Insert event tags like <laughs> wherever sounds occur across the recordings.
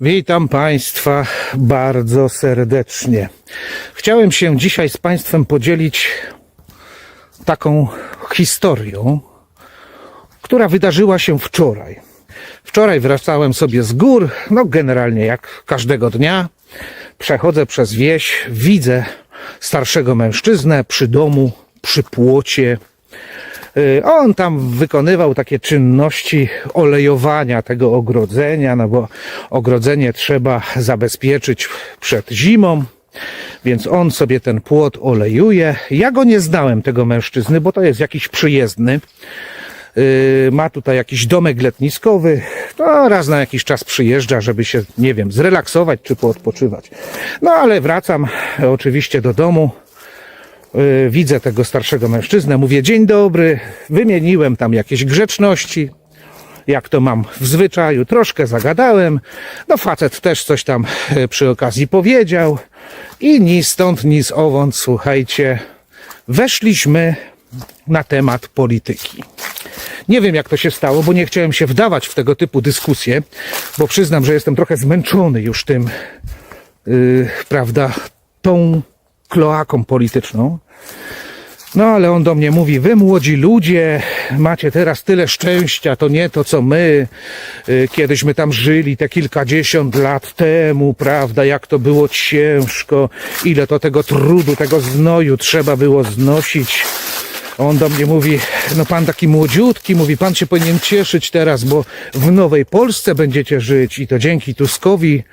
Witam Państwa bardzo serdecznie. Chciałem się dzisiaj z Państwem podzielić taką historią, która wydarzyła się wczoraj. Wczoraj wracałem sobie z gór, no generalnie jak każdego dnia. Przechodzę przez wieś, widzę starszego mężczyznę przy domu, przy płocie. Y, On tam wykonywał takie czynności olejowania tego ogrodzenia, no bo ogrodzenie trzeba zabezpieczyć przed zimą, więc on sobie ten płot olejuje. Ja go nie znałem, tego mężczyzny, bo to jest jakiś przyjezdny. Y, Ma tutaj jakiś domek letniskowy, to raz na jakiś czas przyjeżdża, żeby się, nie wiem, zrelaksować czy poodpoczywać. No ale wracam oczywiście do domu y, widzę tego starszego mężczyznę, mówię dzień dobry, wymieniłem tam jakieś grzeczności, jak to mam w zwyczaju, troszkę zagadałem, no facet też coś tam e, przy okazji powiedział. I ni stąd, ni z owąd, słuchajcie, weszliśmy na temat polityki. Nie wiem, jak to się stało, bo nie chciałem się wdawać w tego typu dyskusje, bo przyznam, że jestem trochę zmęczony już tym, yy, prawda, tą kloaką polityczną. No ale on do mnie mówi, wy młodzi ludzie macie teraz tyle szczęścia, to nie to co my, y, kiedyśmy tam żyli te kilkadziesiąt lat temu, prawda, jak to było ciężko, ile to tego trudu, tego znoju trzeba było znosić. On do mnie mówi, no pan taki młodziutki, mówi, pan się powinien cieszyć teraz, bo w nowej Polsce będziecie żyć i to dzięki Tuskowi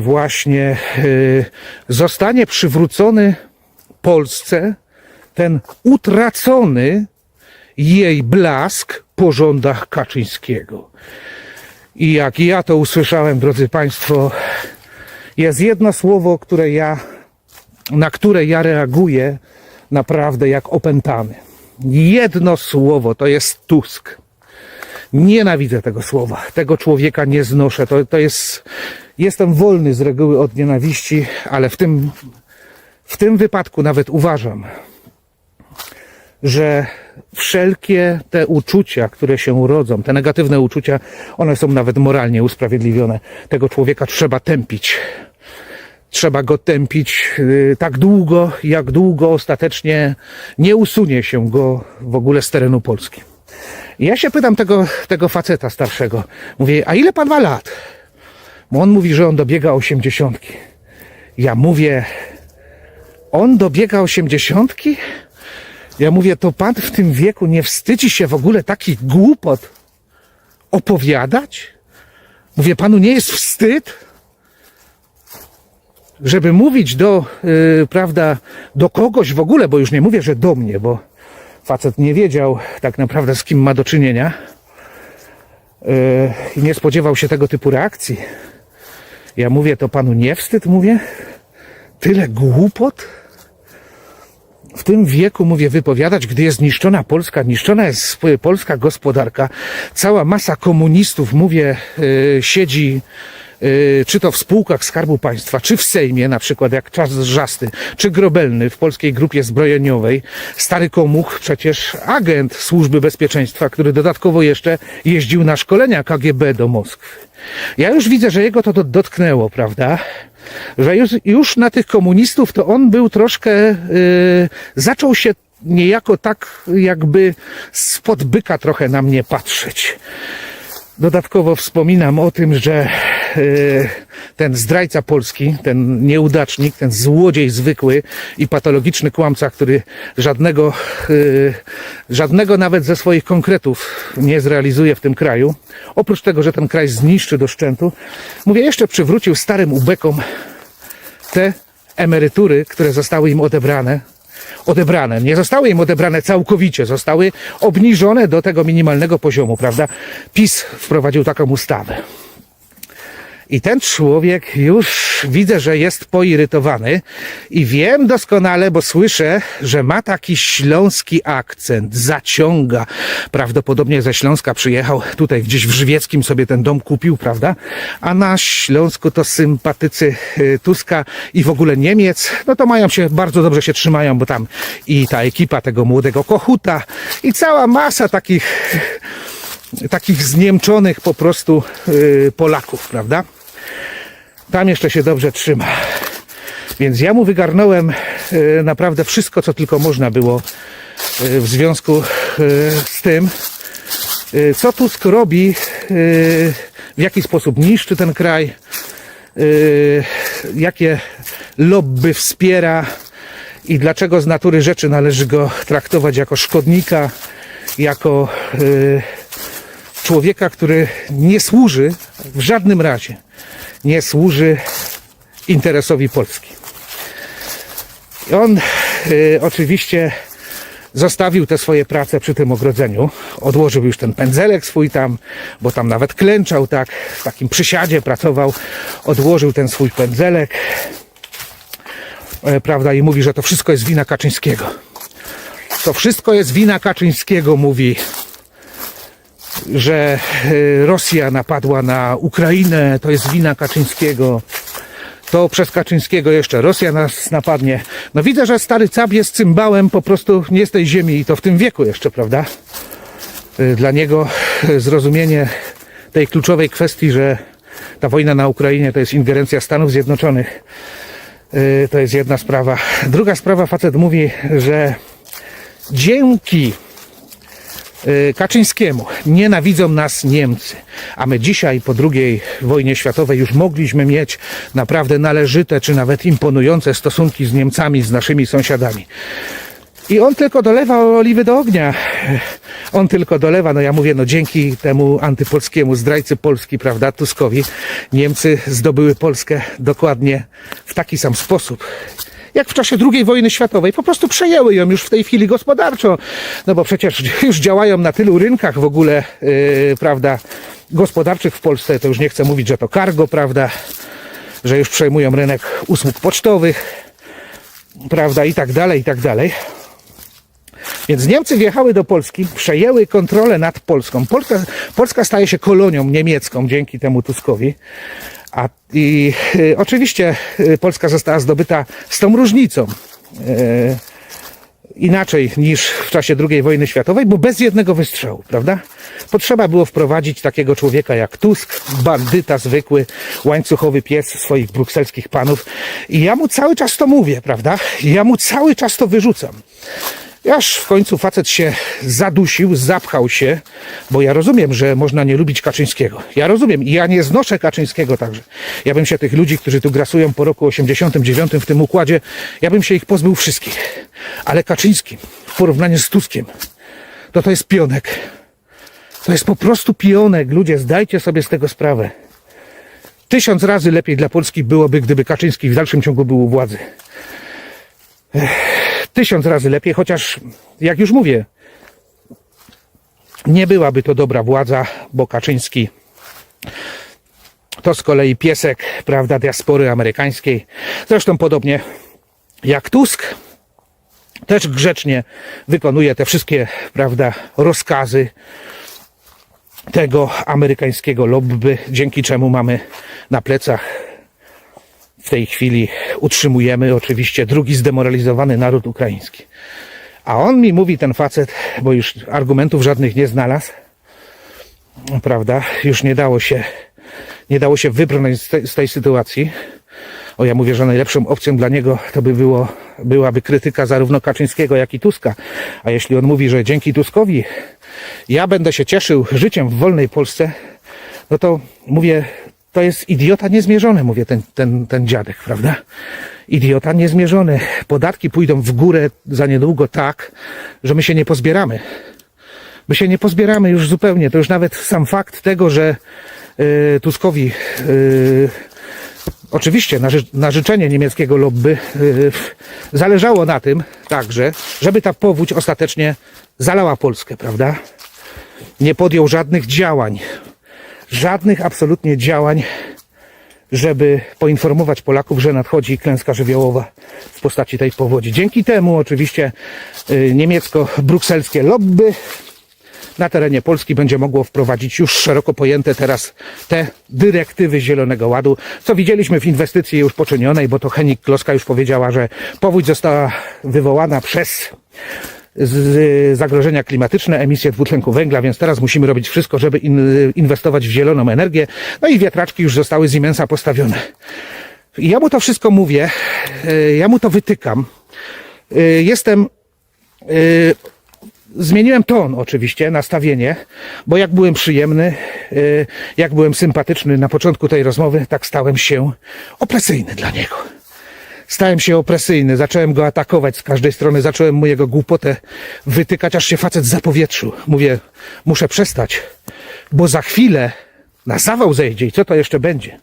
właśnie y, zostanie przywrócony Polsce ten utracony jej blask po rządach Kaczyńskiego. I jak ja to usłyszałem, drodzy Państwo, jest jedno słowo, które ja, na które ja reaguję naprawdę jak opętany. Jedno słowo to jest Tusk. Nienawidzę tego słowa. Tego człowieka nie znoszę. To, to jest. Jestem wolny z reguły od nienawiści, ale w tym, w tym wypadku nawet uważam, że wszelkie te uczucia, które się urodzą, te negatywne uczucia, one są nawet moralnie usprawiedliwione. Tego człowieka trzeba tępić. Trzeba go tępić yy, tak długo, jak długo ostatecznie nie usunie się go w ogóle z terenu Polski. I ja się pytam tego, tego faceta starszego. Mówię, a ile pan ma lat? Bo on mówi, że on dobiega osiemdziesiątki. Ja mówię, on dobiega osiemdziesiątki? Ja mówię, to pan w tym wieku nie wstydzi się w ogóle takich głupot opowiadać? Mówię, panu nie jest wstyd? Żeby mówić do, yy, prawda, do kogoś w ogóle, bo już nie mówię, że do mnie, bo facet nie wiedział tak naprawdę z kim ma do czynienia yy, i nie spodziewał się tego typu reakcji. Ja mówię, to panu nie wstyd, mówię? Tyle głupot? w tym wieku, mówię, wypowiadać, gdy jest niszczona Polska, niszczona jest polska gospodarka, cała masa komunistów, mówię, y, siedzi czy to w spółkach Skarbu Państwa, czy w Sejmie, na przykład jak Czas Żasty, czy Grobelny w Polskiej Grupie Zbrojeniowej, stary komuch, przecież agent Służby Bezpieczeństwa, który dodatkowo jeszcze jeździł na szkolenia KGB do Moskwy. Ja już widzę, że jego to do- dotknęło, prawda? Że już, już na tych komunistów to on był troszkę, yy, zaczął się niejako tak jakby spod byka trochę na mnie patrzeć. Dodatkowo wspominam o tym, że y, ten zdrajca Polski, ten nieudacznik, ten złodziej zwykły i patologiczny kłamca, który żadnego, y, żadnego nawet ze swoich konkretów nie zrealizuje w tym kraju, oprócz tego, że ten kraj zniszczy do szczętu, mówię, jeszcze przywrócił starym ubekom te emerytury, które zostały im odebrane, odebrane. Nie zostały im odebrane całkowicie, zostały obniżone do tego minimalnego poziomu, prawda? PiS wprowadził taką ustawę. I ten człowiek już widzę, że jest poirytowany i wiem doskonale, bo słyszę, że ma taki śląski akcent, zaciąga. Prawdopodobnie ze Śląska przyjechał, tutaj gdzieś w Żywieckim sobie ten dom kupił, prawda? A na Śląsku to sympatycy y, Tuska i w ogóle Niemiec, no to mają się, bardzo dobrze się trzymają, bo tam i ta ekipa tego młodego Kochuta i cała masa takich takich zniemczonych po prostu y, Polaków, prawda? Tam jeszcze się dobrze trzyma. Więc ja mu wygarnąłem e, naprawdę wszystko, co tylko można było e, w związku e, z tym, co Tusk robi, w jaki sposób niszczy ten kraj, jakie lobby wspiera i dlaczego z natury rzeczy należy go traktować jako szkodnika, jako człowieka, który nie służy w żadnym razie, nie służy interesowi Polski. I on y, oczywiście zostawił te swoje prace przy tym ogrodzeniu. Odłożył już ten pędzelek swój tam, bo tam nawet klęczał tak, w takim przysiadzie pracował. Odłożył ten swój pędzelek, e, prawda, i mówi, że to wszystko jest wina Kaczyńskiego. To wszystko jest wina Kaczyńskiego, mówi, że y, Rosja napadła na Ukrainę, to jest wina Kaczyńskiego to przez Kaczyńskiego jeszcze Rosja nas napadnie. No widzę, że stary cap jest cymbałem po prostu nie z tej ziemi i to w tym wieku jeszcze, prawda? Y, Dla niego y, zrozumienie tej kluczowej kwestii, że ta wojna na Ukrainie to jest ingerencja Stanów Zjednoczonych, to jest jedna sprawa. Druga sprawa, facet mówi, że dzięki Kaczyńskiemu. Nienawidzą nas Niemcy. A my dzisiaj po II wojnie światowej już mogliśmy mieć naprawdę należyte, czy nawet imponujące stosunki z Niemcami, z naszymi sąsiadami. I on tylko dolewa oliwy do ognia. On tylko dolewa, no ja mówię, no dzięki temu antypolskiemu zdrajcy Polski, prawda, Tuskowi, Niemcy zdobyły Polskę dokładnie w taki sam sposób. Jak w czasie II wojny światowej, po prostu przejęły ją już w tej chwili gospodarczo, no bo przecież <laughs> już działają na tylu rynkach w ogóle, yy, prawda, gospodarczych w Polsce, to już nie chcę mówić, że to cargo, prawda, że już przejmują rynek usług pocztowych, prawda, i tak dalej, i tak dalej. Więc Niemcy wjechały do Polski, przejęły kontrolę nad Polską. Polska, Polska staje się kolonią niemiecką dzięki temu Tuskowi. A i y, oczywiście y, Polska została zdobyta z tą różnicą. Y, inaczej niż w czasie II wojny światowej, bo bez jednego wystrzału, prawda? Potrzeba było wprowadzić takiego człowieka jak Tusk, bandyta zwykły, łańcuchowy pies swoich brukselskich panów. I ja mu cały czas to mówię, prawda? Ja mu cały czas to wyrzucam. Aż w końcu facet się zadusił, zapchał się, bo ja rozumiem, że można nie lubić Kaczyńskiego. Ja rozumiem i ja nie znoszę Kaczyńskiego także. Ja bym się tych ludzi, którzy tu grasują po roku 89 w tym układzie, ja bym się ich pozbył wszystkich. Ale Kaczyński w porównaniu z Tuskiem, to to jest pionek. To jest po prostu pionek. Ludzie, zdajcie sobie z tego sprawę. Tysiąc razy lepiej dla Polski byłoby, gdyby Kaczyński w dalszym ciągu był u władzy tysiąc razy lepiej, chociaż jak już mówię, nie byłaby to dobra władza, bo Kaczyński to z kolei piesek, prawda, diaspory amerykańskiej. Zresztą podobnie jak Tusk, też grzecznie wykonuje te wszystkie, prawda, rozkazy tego amerykańskiego lobby, dzięki czemu mamy na plecach w tej chwili utrzymujemy oczywiście drugi zdemoralizowany naród ukraiński. A on mi mówi, ten facet, bo już argumentów żadnych nie znalazł, prawda, już nie dało się, nie dało się wybrnąć z z tej sytuacji. O, ja mówię, że najlepszą opcją dla niego to by było, byłaby krytyka zarówno Kaczyńskiego, jak i Tuska. A jeśli on mówi, że dzięki Tuskowi ja będę się cieszył życiem w wolnej Polsce, no to mówię, to jest idiota niezmierzony, mówię, ten, ten, ten dziadek, prawda? Idiota niezmierzony. Podatki pójdą w górę za niedługo tak, że my się nie pozbieramy. My się nie pozbieramy już zupełnie. To już nawet sam fakt tego, że yy, Tuskowi yy, oczywiście na, ży- na życzenie niemieckiego lobby yy, zależało na tym także, żeby ta powódź ostatecznie zalała Polskę, prawda? Nie podjął żadnych działań żadnych absolutnie działań, żeby poinformować Polaków, że nadchodzi klęska żywiołowa w postaci tej powodzi. Dzięki temu oczywiście y, niemiecko-brukselskie lobby na terenie Polski będzie mogło wprowadzić już szeroko pojęte teraz te dyrektywy Zielonego Ładu, co widzieliśmy w inwestycji już poczynionej, bo to Henik Kloska już powiedziała, że powódź została wywołana przez z zagrożenia klimatyczne, emisje dwutlenku węgla, więc teraz musimy robić wszystko, żeby in, inwestować w zieloną energię. No i wiatraczki już zostały z imensa postawione. Ja mu to wszystko mówię, y, ja mu to wytykam. Y, Jestem y, Zmieniłem ton oczywiście, nastawienie, bo jak byłem przyjemny, jak byłem sympatyczny na początku tej rozmowy, tak stałem się opresyjny dla niego. Stałem się opresyjny, zacząłem go atakować z każdej strony, zacząłem mu jego głupotę wytykać, aż się facet zapowietrzył. Mówię, muszę przestać, bo za chwilę na zawał zejdzie i co to jeszcze będzie?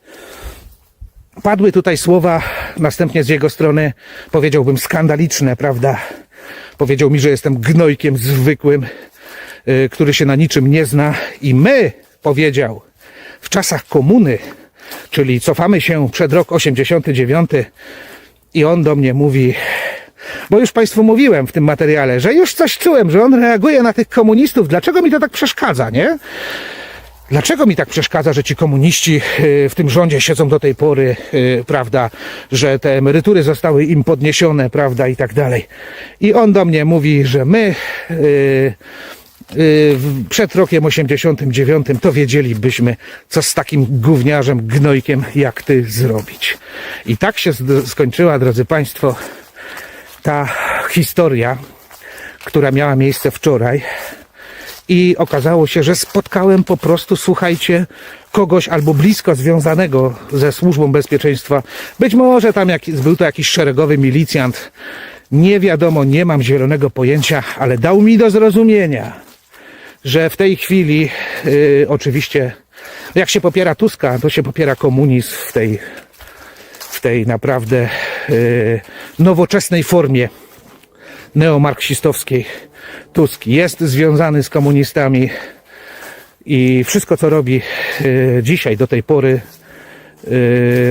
Padły tutaj słowa, następnie z jego strony powiedziałbym skandaliczne, prawda? Powiedział mi, że jestem gnojkiem zwykłym, y, który się na niczym nie zna i my, powiedział, w czasach komuny, czyli cofamy się przed rok 89 i on do mnie mówi, bo już Państwu mówiłem w tym materiale, że już coś czułem, że on reaguje na tych komunistów, dlaczego mi to tak przeszkadza, nie? Dlaczego mi tak przeszkadza, że ci komuniści y, w tym rządzie siedzą do tej pory, y, prawda, że te emerytury zostały im podniesione, prawda, i tak dalej. I on do mnie mówi, że my y, y, w- przed rokiem 89 to wiedzielibyśmy, co z takim gówniarzem, gnojkiem jak ty zrobić. I tak się skończyła, drodzy Państwo, ta historia, która miała miejsce wczoraj i okazało się, że spotkałem po prostu, słuchajcie, kogoś albo blisko związanego ze służbą bezpieczeństwa. Być może tam jak, był to jakiś szeregowy milicjant. Nie wiadomo, nie mam zielonego pojęcia, ale dał mi do zrozumienia, że w tej chwili y, oczywiście jak się popiera Tuska, to się popiera komunizm w tej, w tej naprawdę y, nowoczesnej formie neomarksistowskiej. Tusk jest związany z komunistami i wszystko, co robi y, dzisiaj, do tej pory,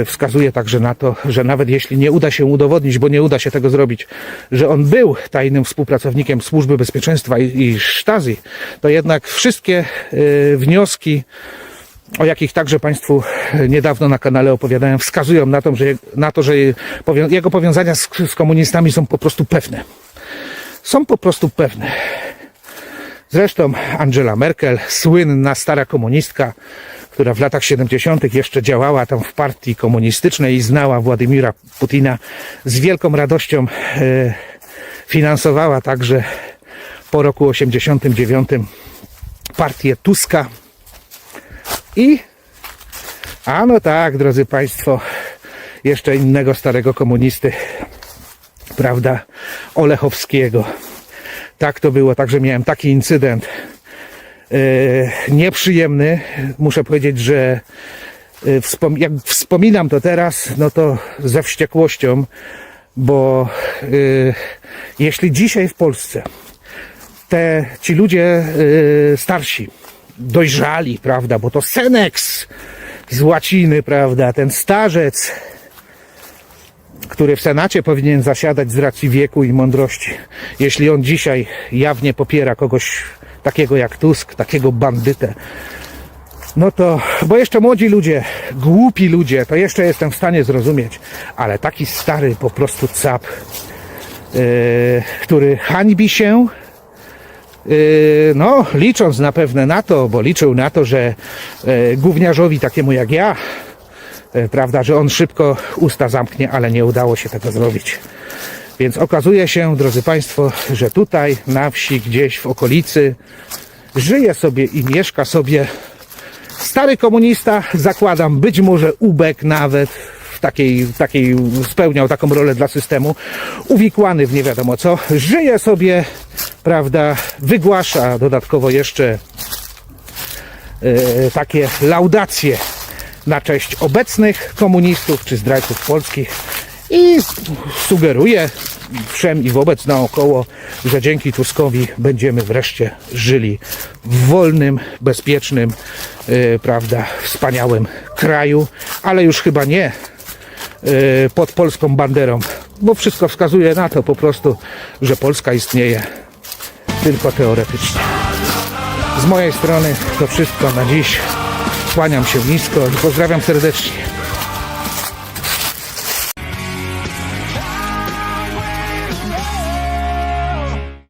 wskazuje także na to, że nawet jeśli nie uda się udowodnić, bo nie uda się tego zrobić, że on był tajnym współpracownikiem Służby Bezpieczeństwa i, i Stasi, to jednak wszystkie y, wnioski, o jakich także Państwu niedawno na kanale opowiadałem, wskazują na to, że, na to, że jego powiązania z, z komunistami są po prostu pewne są po prostu pewne. Zresztą Angela Merkel, słynna stara komunistka, która w latach 70. jeszcze działała tam w partii komunistycznej i znała Władimira Putina, z wielką radością e, finansowała także po roku 89 partię Tuska. I, a no tak, drodzy Państwo, jeszcze innego starego komunisty, prawda, Olechowskiego. Tak to było, także miałem taki incydent nieprzyjemny. Muszę powiedzieć, że e, jak wspominam to teraz, no to ze wściekłością, bo e, jeśli dzisiaj w Polsce te, ci ludzie e, starsi, dojrzali, prawda, bo to Senex z łaciny, prawda, ten starzec, który w Senacie powinien zasiadać z racji wieku i mądrości. Jeśli on dzisiaj jawnie popiera kogoś takiego jak Tusk, takiego bandytę, no to, bo jeszcze młodzi ludzie, głupi ludzie, to jeszcze jestem w stanie zrozumieć, ale taki stary po prostu cap, yy, który hańbi się, Yy, no, licząc na pewne na to, bo liczył na to, że yy, gówniarzowi takiemu jak ja, prawda, że on szybko usta zamknie, ale nie udało się tego zrobić. Więc okazuje się, drodzy Państwo, że tutaj na wsi, gdzieś w okolicy, żyje sobie i mieszka sobie stary komunista, zakładam, być może ubek nawet, takiej, takiej spełniał taką rolę dla systemu, uwikłany w nie wiadomo co, żyje sobie, prawda, wygłasza dodatkowo jeszcze e, takie laudacje na cześć obecnych komunistów czy zdrajców polskich i sugeruje wszem i wobec naokoło, że dzięki Tuskowi będziemy wreszcie żyli w wolnym, bezpiecznym, e, prawda, wspaniałym kraju, ale już chyba nie e, pod polską banderą, bo wszystko wskazuje na to po prostu, że Polska istnieje tylko teoretycznie. Z mojej strony to wszystko na dziś. Kłaniam się nisko i pozdrawiam serdecznie.